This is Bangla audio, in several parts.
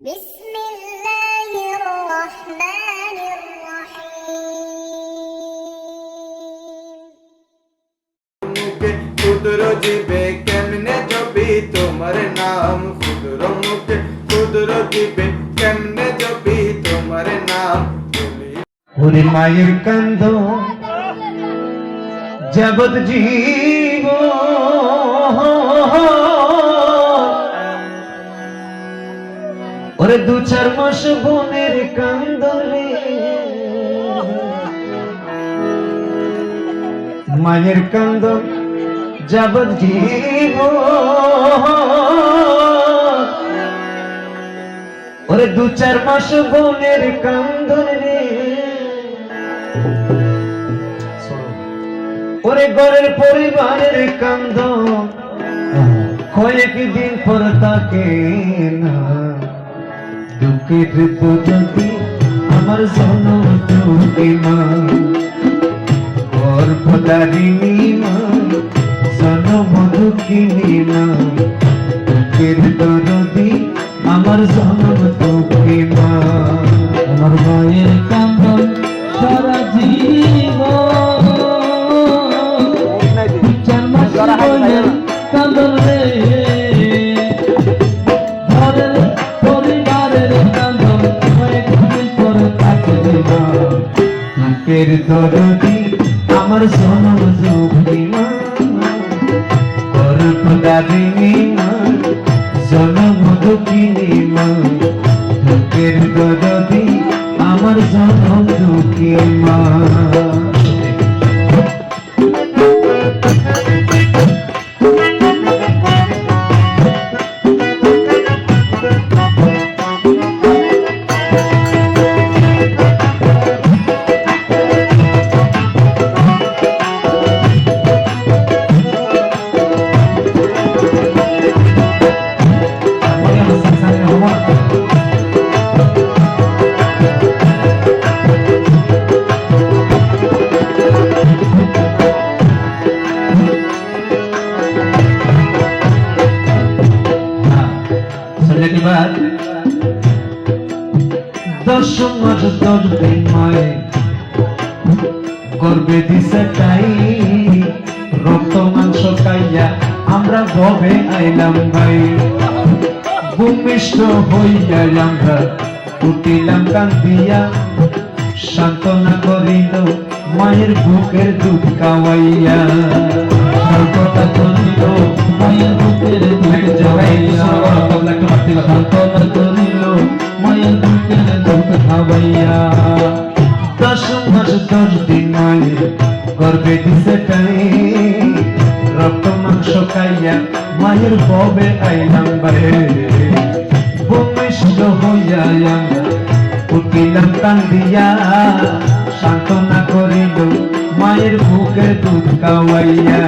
بسم الله الرحمن الرحيم মুখে ক্ষুদ্র জীবে কেমনে জপি তোমার নাম ক্ষুদ্র মুখে ক্ষুদ্র জীবে কেমনে জপি তোমার নাম বলি ওরে মায়ের কান্দ জগৎ জীব ওরে দু চার মাস বোনের কান্দ রে মায়ের কান্দ জীব ওরে দু চার মাস বোনের কান্দ রে ওরে ঘরের পরিবারের কান্দ কয়েকদিন পর তাকে না? দুঃখের তো যদি আমার জনম তুমি মা গর্ভদারিণী মা জনম দুঃখিনী আমার মায়ের কান্দন বুকের দরদি আমার জনম যোগী মা। গর্ভদারিণী মা জনম দুঃখিনী মা। বুকের দরদি আমার জনম দুঃখী মা। দশ মাস দিন মায়ে। গর্বে দিছে তাই রক্ত মাংস খাইয়া আমরা ভবে আইলাম ভাই। ভূমিষ্ঠ হইয়া আমরা উঠিলাম কান্দিয়া সান্ত্বনা করিল মায়ের বুকের দুধ খাওয়াইয়া। সর্বদা গর্বে দিছে টাই রক্ত মাংস খাইয়া মায়ের ববে আইলাম বারে। ভূমিষ্ঠ হইয়া উঠিলাম কান্দিয়া সান্ত্বনা করিল মায়ের বুকে দুধ খাওয়াইয়া।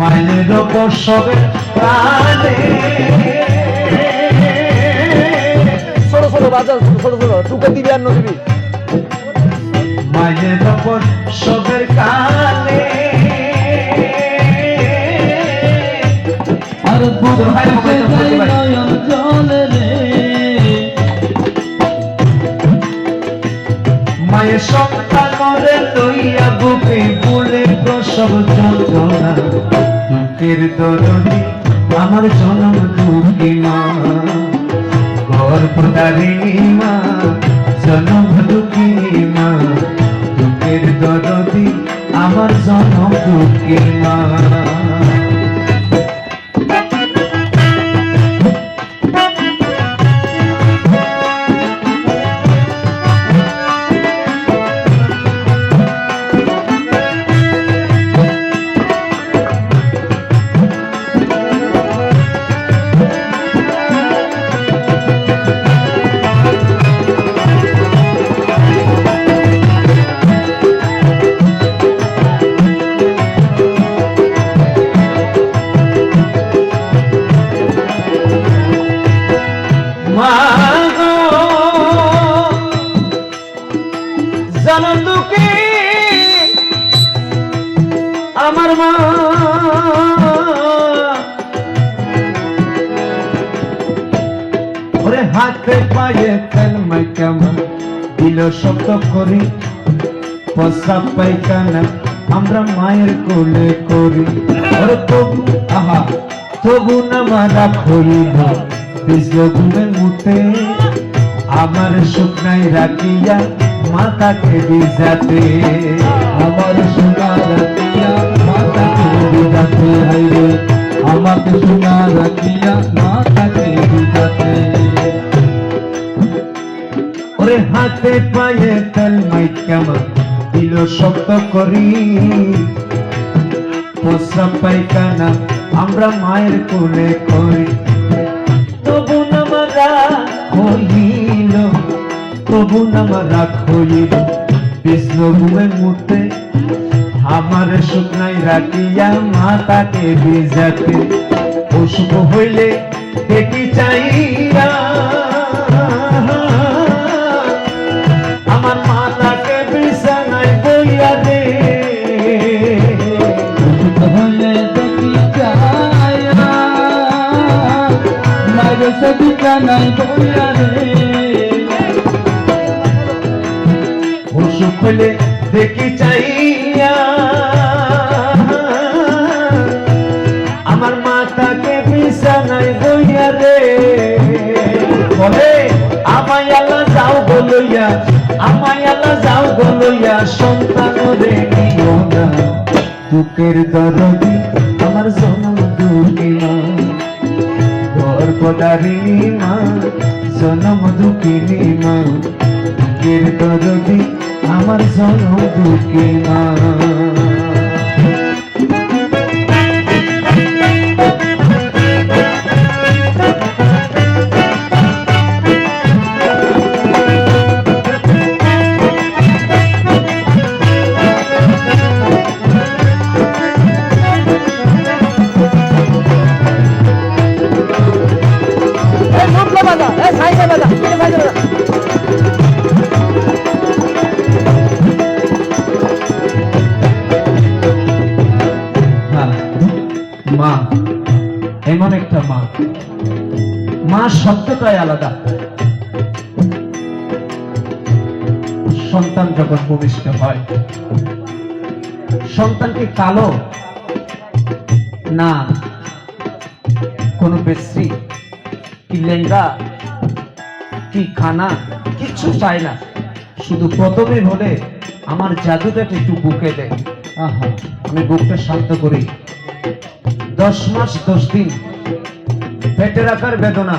মায়ের প্রসবে প্রাণে। ছোট ছোট বাজার ছোট ছোট, টুকে দিবি আর নদিবি। মায়ের প্রসবের কালে। আর নয়ন জলে রে। মায়ের সন্তানরে লইয়া বুকে বলে প্রসব যন্ত্রণা। দুঃখের দরদি আমার জনম দুঃখী মা। গর্ভদারিণী মা জনম হাতে পায়ে তেল মাইকামা দিল শব্দ করি, প্রস্রাব পায়খানা আমরা মায়ের কোলে করি। ওরে তবু, আহা, তবু না মারা হইল বিজল ঘুমে মুতে আমার শুকনাই রাখিয়া মাতাকে বিজাতে। আমার সোনা রাখিয়া মাতাকে বিজাতে। হাইরে আমাকে সোনা রাখিয়া মাতাকে বিজাতে। ওরে হাতে পায়ে তেল মাইকামা দিল শক্ত করি। প্রস্রাব পায়খানা আমরা মায়ের কোলে করি। তবু নামারা হইল, তবু নামারা হইল। বিষ্ণু ঘুমে মুতে আমার শুকনাই রাখিয়া মাতাকে অসুখ হইলে দেখি চাইয়া বিছানায় বইয়া দে অসুখ দেখি চাইয়া। আমার মাতাকে বিছানায় বইয়া রে। বলে, আমায় যাও বলইয়া আমায় যাও বলইয়া সন্তান রে নিও না। দরদি আমার জনম দুঃখী মা গর্ভদারিণী মা জনম দুঃখিনী মা দুঃখের দরদি আমার জনম দুঃখী মা। শব্দটাই আলাদা। সন্তান যখন ভূমিষ্ঠ হয়, সন্তান কি কালো? না। কোন বেশ্রী কি লেঙ্গা কি খানা কিচ্ছু চায় না। শুধু প্রথমে হলে আমার জাদুটাকে একটু বুকে দেয় আমি বুকটা শান্ত করি। দশ মাস, দশ দিন পেটে রাখার বেদনা।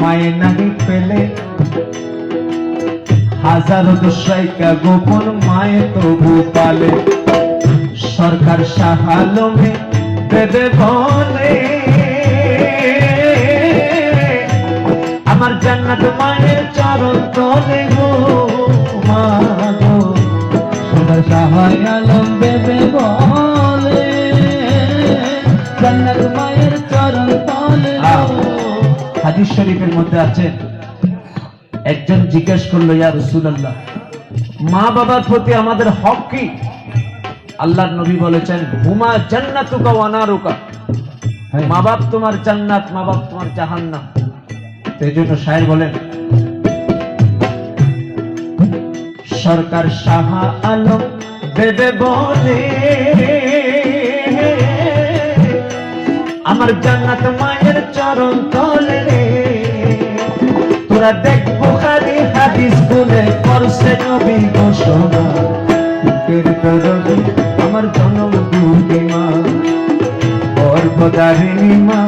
মায়ের নাহি পেলে হাজারো দোষাইকা গোপন মায়ে তবু পালে। সরকার সাহালমে দেবে বলে। আমার জান্নাত মায়ের চরণ তলে গো মা গো। সবার সাহায় হাদিস শরীফের মধ্যে আছে। একজন জিজ্ঞেস করল ইয়া রাসূলুল্লাহ মা বাবার প্রতি আমাদের হক কি? আল্লাহর নবী বলেছেন হুমা জান্নাতুকা ওয়া নারুকা। মা বাপ তোমার জান্নাত মা বাপ তোমার জাহান্নাম। তো এই জন্য শায়ের বলেন সরকার শাহ আলম দেবে বলে আমার জান্নাত মায়ের চরণ তলে রে দেখব খালি হাদিস বলে করছে নবী ঘোষণা। আমার জনম দুঃখী মা। গর্ভদারিণী মা